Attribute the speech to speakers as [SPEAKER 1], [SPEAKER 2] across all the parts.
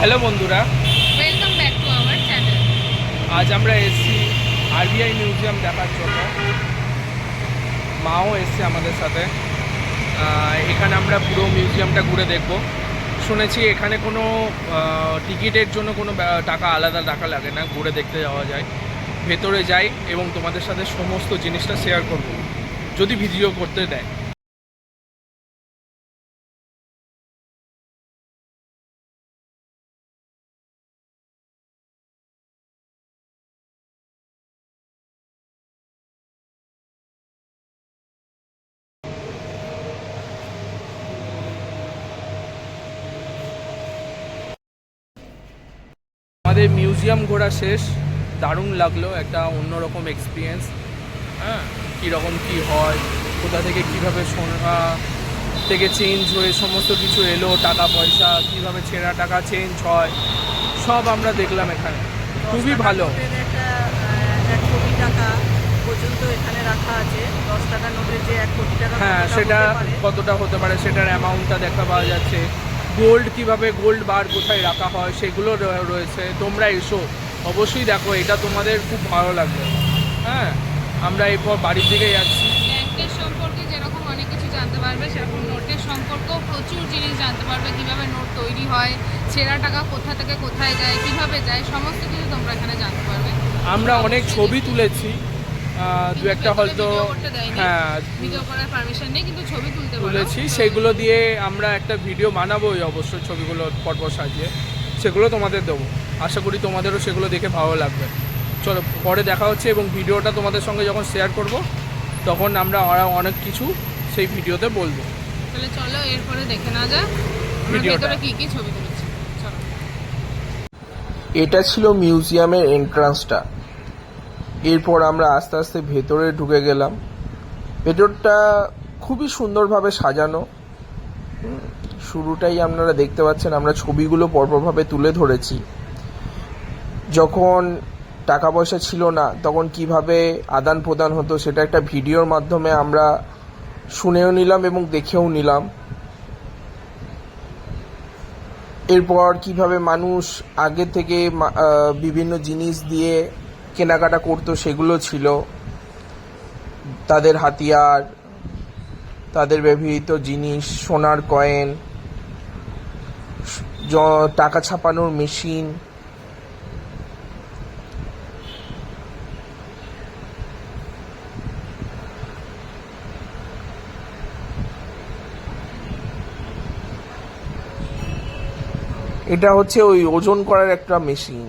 [SPEAKER 1] Hello বন্ধুরা।
[SPEAKER 2] Welcome back to our channel
[SPEAKER 1] আজ আমরা এসেছি আরবিআই মিউজিয়াম দেখার জন্য। মাও এসছে আমাদের সাথে। এখানে আমরা পুরো মিউজিয়ামটা ঘুরে দেখব। শুনেছি এখানে কোনো টিকিটের জন্য কোনো টাকা আলাদা টাকা লাগে না ঘুরে দেখতে যাওয়া যায়। ভেতরে যাই এবং তোমাদের সাথে সমস্ত জিনিসটা শেয়ার করব। যদি ভিডিও করতে দেয়। আমাদের মিউজিয়াম ঘোরা শেষ। দারুণ লাগল একটা অন্যরকম এক্সপিরিয়েন্স হ্যাঁ কীরকম কী হয় কোথা থেকে কীভাবে সোনা থেকে চেঞ্জ হয়ে সমস্ত কিছু এলো টাকা পয়সা কীভাবে ছেঁড়া টাকা চেঞ্জ হয় সব আমরা দেখলাম এখানে। খুবই ভালো।
[SPEAKER 3] নোটের একটা আহ, এক কোটি টাকা পর্যন্ত এখানে রাখা আছে। দশ টাকা নোটের যে এক কোটি টাকা
[SPEAKER 1] হ্যাঁ সেটা কতটা হতে পারে সেটার অ্যামাউন্টটা দেখা পাওয়া যাচ্ছে। গোল্ড কীভাবে গোল্ড বার কোথায় রাখা হয় সেগুলো রয়েছে। তোমরা এসো। অবশ্যই দেখো এটা তোমাদের খুব ভালো লাগবে। হ্যাঁ আমরা এরপর বাড়ির দিকে যাচ্ছি।
[SPEAKER 2] ব্যাংকের সম্পর্কে যেরকম অনেক কিছু জানতে পারবে সেরকম নোটের সম্পর্কেও প্রচুর জিনিস জানতে পারবে কীভাবে নোট তৈরি হয় ছেঁড়া টাকা কোথা থেকে কোথায় যায় কীভাবে যায় সমস্ত কিছু তোমরা এখানে জানতে পারবে।
[SPEAKER 1] আমরা অনেক ছবি তুলেছি। দু একটা হয়তো। হ্যাঁ
[SPEAKER 2] ভিডিও করার পারমিশন নেই কিন্তু ছবি তুলতে
[SPEAKER 1] তুলেছি। সেগুলো দিয়ে আমরা একটা ভিডিও বানাবোই অবশ্যই ছবিগুলো পরপর সাজিয়ে। সেগুলো তোমাদের দেবো। আশা করি তোমাদেরও সেগুলো দেখে ভালো লাগবে। চলো পরে দেখা হচ্ছে এবং ভিডিওটা তোমাদের সঙ্গে যখন শেয়ার করব তখন আমরা আরও অনেক কিছু সেই ভিডিওতে বলব।
[SPEAKER 2] তাহলে চলো এরপরে দেখে না যা আমরা
[SPEAKER 1] ভিডিওটা।
[SPEAKER 2] কি কি ছবি তুলেছি? চলো।
[SPEAKER 4] এটা ছিল মিউজিয়ামের এন্ট্রান্সটা এরপর আমরা আস্তে আস্তে ভেতরে ঢুকে গেলাম। ভেতরটা খুবই সুন্দরভাবে সাজানো। শুরুটাই আপনারা দেখতে পাচ্ছেন, আমরা ছবিগুলো পরপরভাবে তুলে ধরেছি। যখন টাকা পয়সা ছিল না, তখন কীভাবে আদান প্রদান হতো সেটা একটা ভিডিওর মাধ্যমে আমরা শুনেও নিলাম এবং দেখেও নিলাম। এরপর কীভাবে মানুষ আগে থেকে বিভিন্ন জিনিস দিয়ে কেনাকাটা করতো সেগুলো ছিল। তাদের হাতিয়ার, তাদের ব্যবহৃত জিনিস, সোনার কয়েন টাকা ছাপানোর মেশিন। এটা হচ্ছে ওই ওজন করার একটা মেশিন।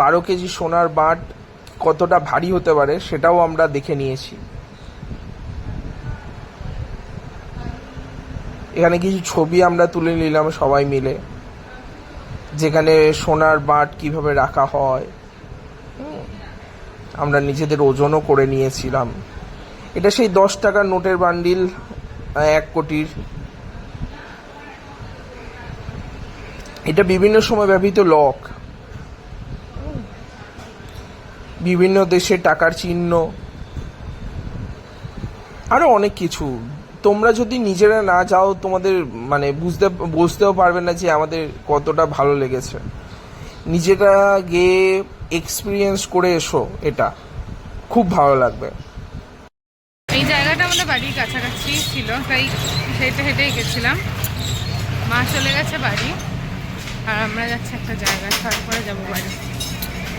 [SPEAKER 4] বারো কেজি সোনার বাট কতটা ভারী হতে পারে সেটাও আমরা দেখে নিয়েছি। এখানে কিছু ছবি আমরা তুলে নিলাম সবাই মিলে। যেখানে সোনার বাট কীভাবে রাখা হয়। আমরা নিজেদের ওজনও করে নিয়েছিলাম। এটা সেই দশ টাকার নোটের বান্ডিল, এক কোটির। এটা বিভিন্ন সময় ব্যবহৃত লক। বিভিন্ন দেশের টাকার চিহ্ন। আরও অনেক কিছু। তোমরা যদি নিজেরা না যাও, তোমাদের মানে বুঝতে, বুঝতেও পারবে না যে আমাদের কতটা ভালো লেগেছে। নিজেরা গিয়ে এক্সপিরিয়েন্স করে এসো এটা। খুব ভালো লাগবে।
[SPEAKER 2] এই জায়গাটা আমাদের বাড়ির কাছাকাছি ছিল, তাই হেঁটে হেঁটেই গেছিলাম। মা চলে গেছে বাড়ি, আর আমরা যাচ্ছি একটা জায়গায়, তারপরে যাব বাড়ি।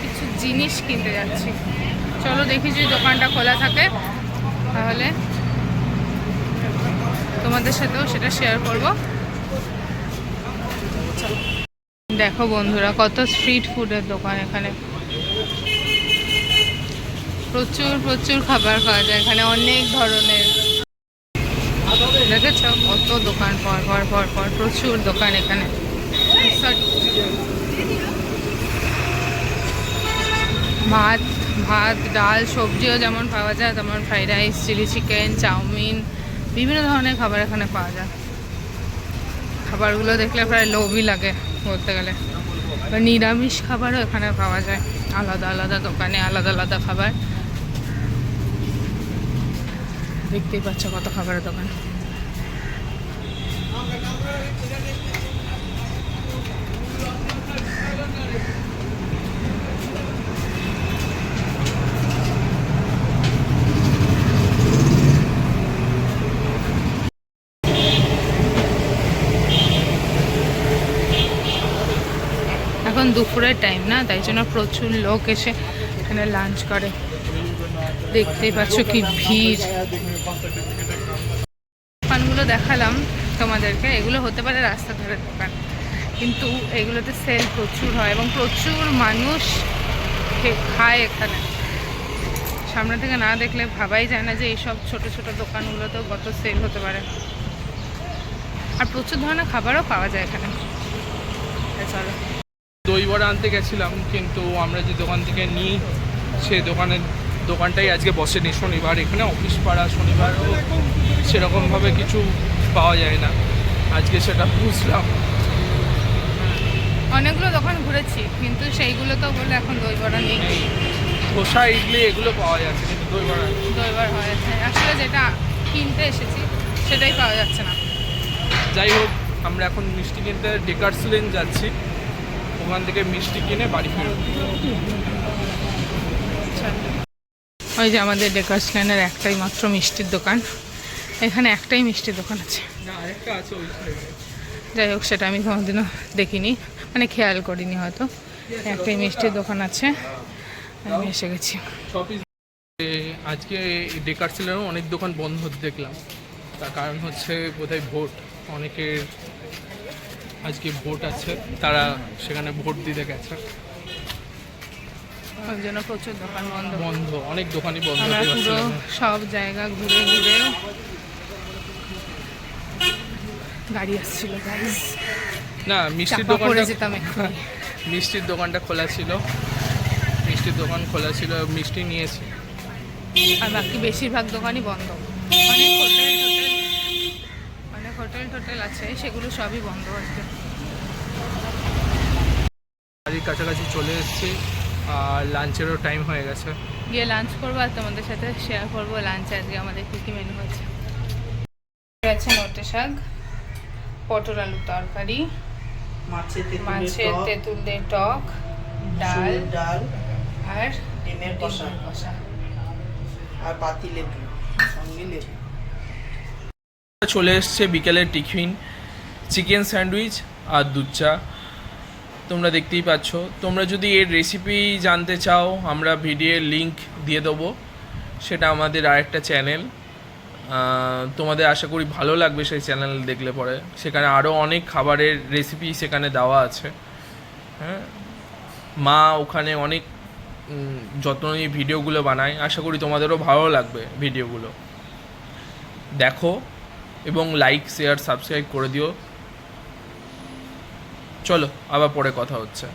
[SPEAKER 2] কিছু জিনিস কিনতে যাচ্ছি। চলো দেখি যদি দোকানটা খোলা থাকে, তাহলে তোমাদের সাথেও সেটা শেয়ার করব। দেখো বন্ধুরা, কত স্ট্রিট ফুডের দোকান এখানে। প্রচুর প্রচুর খাবার পাওয়া যায় এখানে, অনেক ধরনের। দেখেছ? কত দোকান, পর পর পর পর, প্রচুর দোকান এখানে। ভাত ভাত, ডাল, সবজিও যেমন পাওয়া যায়, তেমন fried rice, chilli chicken, chow mein, বিভিন্ন ধরনের খাবার এখানে পাওয়া যায়। খাবারগুলো দেখলে প্রায় লোভই লাগে বলতে গেলে। নিরামিষ খাবারও এখানে পাওয়া যায়। আলাদা আলাদা দোকানে আলাদা আলাদা খাবার। দেখতেই পাচ্ছ কত খাবারের দোকান। এখন দুপুরের টাইম না, তাই জন্য প্রচুর লোক এসে এখানে লাঞ্চ করে। দেখতেই পাচ্ছ কি ভিড়। দোকানগুলো দেখালাম তোমাদেরকে, এগুলো হতে পারে রাস্তা ধারের দোকান, কিন্তু এগুলোতে সেল প্রচুর হয় এবং প্রচুর মানুষ খায় এখানে। সামনে থেকে না দেখলে ভাবাই যায় না যে এইসব ছোট ছোট দোকানগুলোতেও কত সেল হতে পারে। আর প্রচুর ধরনের খাবারও পাওয়া যায় এখানে। চলো।
[SPEAKER 1] দই বড়া আনতে গেছিলাম কিন্তু আমরা যে দোকান থেকে নিই সে দোকানের দোকানটাই আজকে বসেনি। শনিবার এখানে অফিস পাড়া শনিবারও সেরকমভাবে কিছু পাওয়া যায় না। আজকে সেটা বুঝলাম।
[SPEAKER 2] অনেকগুলো দোকান ঘুরেছি কিন্তু সেইগুলো তো বলে এখন দই বড়া নেই।
[SPEAKER 1] ধোসা ইডলি এগুলো পাওয়া যাচ্ছে কিন্তু দই বড়া।
[SPEAKER 2] দই বড়া হয়েছে আসলে যেটা কিনতে এসেছি সেটাই পাওয়া যাচ্ছে না।
[SPEAKER 1] যাই হোক আমরা এখন মিষ্টি কিনতে ডেকার্স লেন যাচ্ছি। ওখান থেকে মিষ্টি কিনে বাড়ি ফিরব
[SPEAKER 2] ওই যে আমাদের ডেকার্স লাইনের একটাই মাত্র মিষ্টির দোকান। এখানে একটাই মিষ্টির দোকান আছে।
[SPEAKER 1] আরেকটা আছে
[SPEAKER 2] যাই হোক সেটা আমি কোনোদিনও দেখিনি। মানে খেয়াল করিনি হয়তো। একটাই মিষ্টির দোকান আছে। আমি এসে গেছি।
[SPEAKER 1] আজকে আজকে ডেকার্সেলেরও অনেক দোকান বন্ধ দেখলাম। তার কারণ হচ্ছে বোধহয় ভোট। অনেকের আজকে ভোট আছে তারা সেখানে ভোট দিতে গেছে।
[SPEAKER 2] ওই জন্য প্রচুর দোকান বন্ধ।
[SPEAKER 1] বন্ধ অনেক দোকানই বন্ধ
[SPEAKER 2] আমরা পুরো সব জায়গা ঘুরে ঘুরে গাড়ি আসছিল গাইস
[SPEAKER 1] না মিষ্টির দোকানটা
[SPEAKER 2] যেতাম
[SPEAKER 1] মিষ্টির দোকানটা খোলা ছিল। মিষ্টির দোকান খোলা ছিল মিষ্টি নিয়েছি।
[SPEAKER 2] আর বাকি বেশিরভাগ দোকানই বন্ধ। অনেক হোটেল হোটেল টোটেল আছে সেগুলো সবই বন্ধ আছে
[SPEAKER 1] বাড়ির কাছাকাছি চলে এসেছি আর লাঞ্চেরও টাইম হয়ে গেছে।
[SPEAKER 2] গিয়ে লাঞ্চ করব আর তোমাদের সাথে শেয়ার করব লাঞ্চে আজকে আমাদের কী কী মেনু হয়েছে। আছে নোটে শাক পটল আলু তরকারি
[SPEAKER 3] মাছের
[SPEAKER 2] মাছের তেঁতুল দিয়ে টক ডাল
[SPEAKER 3] ডাল
[SPEAKER 2] আর
[SPEAKER 3] ডিমের কষা।
[SPEAKER 2] কষা।
[SPEAKER 3] আর পাতি লেবু সঙ্গে লেবু।
[SPEAKER 1] চলে এসছে বিকেলের টিফিন, চিকেন স্যান্ডউইচ আর দুধ চা। তোমরা দেখতেই পাচ্ছ। তোমরা যদি এর রেসিপি জানতে চাও, আমরা ভিডিওর লিংক দিয়ে দেবো। সেটা আমাদের আরেকটা চ্যানেল তোমাদের আশা করি ভালো লাগবে সেই চ্যানেল দেখলে পরে। সেখানে আরও অনেক খাবারের রেসিপি সেখানে দেওয়া আছে। হ্যাঁ? মা ওখানে অনেক যত্ন নিয়ে ভিডিওগুলো বানায়। আশা করি তোমাদেরও ভালো লাগবে ভিডিওগুলো দেখো। এবং লাইক শেয়ার সাবস্ক্রাইব করে দিও। চলো আবার পরে কথা হচ্ছে।